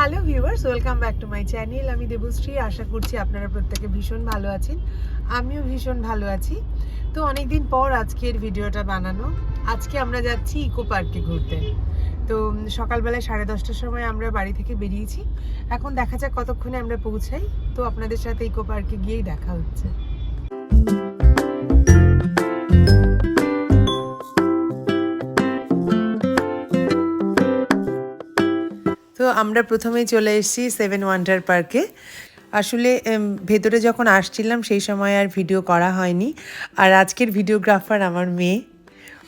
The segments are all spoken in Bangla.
Hello viewers welcome back to my channel আমি দেবশ্রী, আশা করছি আপনারা প্রত্যেকে ভীষণ ভালো আছেন। আমিও ভীষণ ভালো আছি। তো অনেকদিন পর আজকের ভিডিওটা বানানো। আজকে আমরা যাচ্ছি ইকো পার্কে ঘুরতে। তো সকালবেলায় সাড়ে দশটার সময় আমরা বাড়ি থেকে বেরিয়েছি। এখন দেখা যাক কতক্ষণে আমরা পৌঁছাই। তো আপনাদের সাথে ইকো পার্কে গিয়েই দেখা হচ্ছে। আমরা প্রথমেই চলে এসেছি সেভেন ওয়ান্ডার পার্কে আসলে ভেতরে যখন আসছিলাম, সেই সময় আর ভিডিও করা হয়নি। আর আজকের ভিডিওগ্রাফার আমার মেয়ে।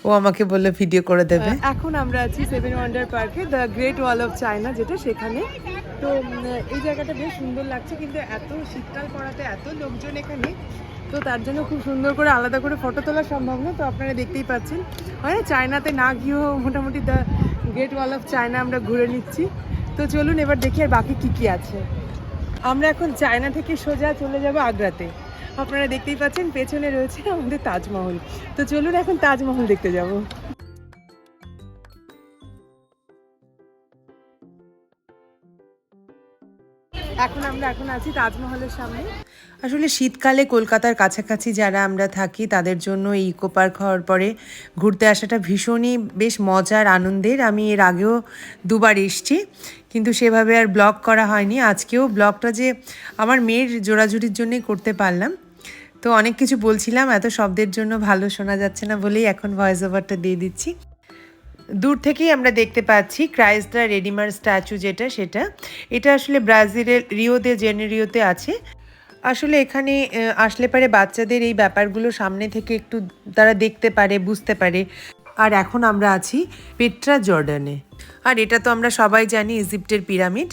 ও আমাকে বলল ভিডিও করে দেবে। এখন আমরা আছি সেভেন ওয়ান্ডার পার্কে the great wall of China যেটা সেখানে। তো এই জায়গাটা বেশ সুন্দর লাগছে, কিন্তু এত শীতকাল পড়াতে এত লোকজন এখানে, তো তার জন্য খুব সুন্দর করে আলাদা করে ফটো তোলা সম্ভব না। তো আপনারা দেখতেই পাচ্ছেন। হয় না চায়নাতে না গিয়েও মোটামুটি the great wall of China আমরা ঘুরে নিচ্ছি। তো চলুন এবার দেখি আর বাকি কি কি আছে। আমরা এখন চায়না থেকে সোজা চলে যাব আগ্রাতে। আপনারা দেখতেই পাচ্ছেন পেছনে রয়েছে আমাদের তাজমহল। তো চলুন এখন তাজমহল দেখতে যাব। এখন আমরা এখন আছি তাজমহলের সামনে। আসলে শীতকালে কলকাতার কাছাকাছি যারা আমরা থাকি, তাদের জন্য এই ইকো পার্ক হওয়ার পরে ঘুরতে আসাটা ভীষণই বেশ মজার, আনন্দের। আমি এর আগেও দুবার এসছি, কিন্তু সেভাবে আর ব্লগ করা হয়নি। আজকেও ব্লগটা যে আমার মেয়ের জোড়াজুড়ির জন্যই করতে পারলাম। তো অনেক কিছু বলছিলাম, এত শব্দের জন্য ভালো শোনা যাচ্ছে না বলেই এখন ভয়েস ওভারটা দিয়ে দিচ্ছি। দূর থেকেই আমরা দেখতে পাচ্ছি ক্রাইস্টলার রেডিমার স্ট্যাচু যেটা, সেটা। এটা আসলে ব্রাজিলের রিও দে জেনেরিওতে আছে। আসলে এখানে আসলে পারে বাচ্চাদের এই ব্যাপারগুলো সামনে থেকে একটু তারা দেখতে পারে, বুঝতে পারে। আর এখন আমরা আছি পেট্রা জর্ডানে। আর এটা তো আমরা সবাই জানি ইজিপ্টের পিরামিড।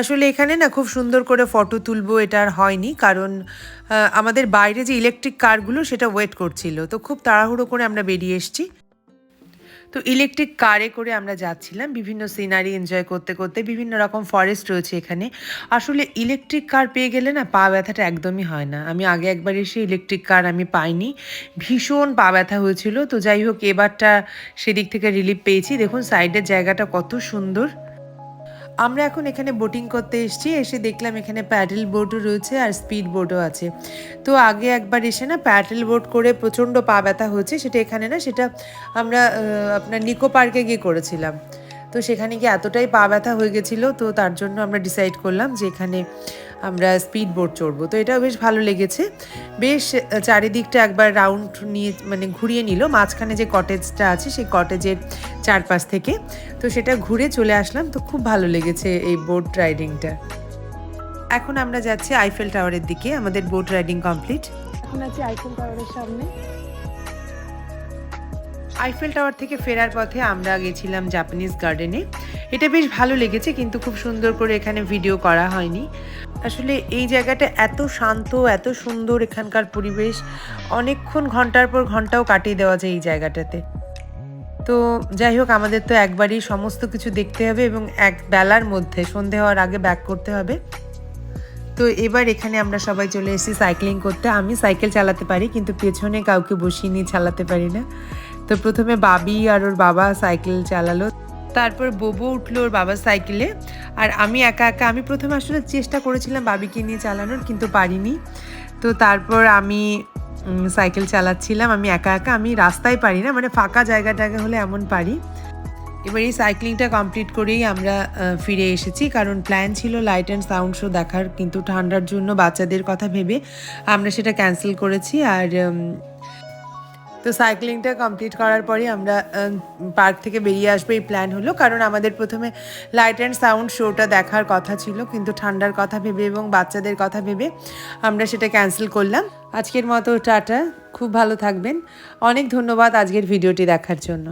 আসলে এখানে না খুব সুন্দর করে ফটো তুলবো এটা আর হয়নি, কারণ আমাদের বাইরে যে ইলেকট্রিক কারগুলো সেটা ওয়েট করছিল। তো খুব তাড়াহুড়ো করে আমরা বেরিয়ে এসেছি। তো ইলেকট্রিক কারে করে আমরা যাচ্ছিলাম, বিভিন্ন সিনারি এনজয় করতে করতে বিভিন্ন রকম ফরেস্ট রয়েছে এখানে। আসলে ইলেকট্রিক কার পেয়ে গেলে না পা ব্যথাটা একদমই হয় না। আমি আগে একবার এসে ইলেকট্রিক কার আমি পাইনি। ভীষণ পা ব্যথা হয়েছিল। তো যাই হোক, এবারটা সেদিক থেকে রিলিফ পেয়েছি। দেখুন সাইডের জায়গাটা কত সুন্দর। আমরা এখন এখানে বোটিং করতে এসেছি, এসে দেখলাম এখানে প্যাডেল বোটও রয়েছে আর স্পিড বোটও আছে। তো আগে একবার এসে না প্যাডেল বোট করে প্রচণ্ড পা ব্যথা হয়েছে সেটা এখানে না সেটা আমরা আপনার নিকো পার্কে গিয়ে করেছিলাম। তো সেখানে গিয়ে এতটাই পা ব্যথা হয়ে গেছিল, তো তার জন্য আমরা ডিসাইড করলাম যে এখানে আমরা স্পিড বোট চড়বো। তো এটাও বেশ ভালো লেগেছে। বেশ চারিদিকটা একবার রাউন্ড নিয়ে মানে ঘুরিয়ে নিল। মাঝখানে যে কটেজটা আছে সেই কটেজের চারপাশ থেকে। তো সেটা ঘুরে চলে আসলাম। তো খুব ভালো লেগেছে এই বোট রাইডিংটা এখন আমরা যাচ্ছি আইফেল টাওয়ারের দিকে। আমাদের বোট রাইডিং কমপ্লিট এখন আছি আইফেল টাওয়ারের সামনে। আইফেল টাওয়ার থেকে ফেরার পথে আমরা গেছিলাম জাপানিজ গার্ডেনে এটা বেশ ভালো লেগেছে কিন্তু খুব সুন্দর করে এখানে ভিডিও করা হয়নি। আসলে এই জায়গাটা এত শান্ত, এত সুন্দর এখানকার পরিবেশ। অনেকক্ষণ ঘণ্টার পর ঘন্টাও কাটিয়ে দেওয়া যায় এই জায়গাটাতে। তো যাই হোক, আমাদের তো একবারই সমস্ত কিছু দেখতে হবে এবং এক বেলার মধ্যে সন্ধে হওয়ার আগে ব্যাক করতে হবে। তো এবার এখানে আমরা সবাই চলে এসেছি সাইক্লিং করতে। আমি সাইকেল চালাতে পারি, কিন্তু পেছনে কাউকে বসিয়ে নিয়ে চালাতে পারি না। তো প্রথমে বাবি আর ওর বাবা সাইকেল চালালো। তারপর বোবো উঠল ওর বাবার সাইকেলে। আর আমি একা একা, আমি প্রথমে আসলে চেষ্টা করেছিলাম বাবিকে নিয়ে চালানোর, কিন্তু পারিনি। তো তারপর আমি সাইকেল চালাচ্ছিলাম, আমি একা একা, আমি রাস্তায় পারি না মানে ফাঁকা জায়গা টায়গা হলে এমন পারি। এবার এই সাইক্লিংটা কমপ্লিট করেই আমরা ফিরে এসেছি, কারণ প্ল্যান ছিল লাইট অ্যান্ড সাউন্ড শো দেখার, কিন্তু ঠান্ডার জন্য বাচ্চাদের কথা ভেবে আমরা সেটা ক্যান্সেল করেছি। আর তো সাইক্লিংটা কমপ্লিট করার পরে আমরা পার্ক থেকে বেরিয়ে আসব। এই প্ল্যান হলো, কারণ আমাদের প্রথমে লাইট অ্যান্ড সাউন্ড শোটা দেখার কথা ছিল, কিন্তু ঠান্ডার কথা ভেবে এবং বাচ্চাদের কথা ভেবে আমরা সেটা ক্যান্সেল করলাম। আজকের মতো টাটা, খুব ভালো থাকবেন। অনেক ধন্যবাদ আজকের ভিডিওটি দেখার জন্য।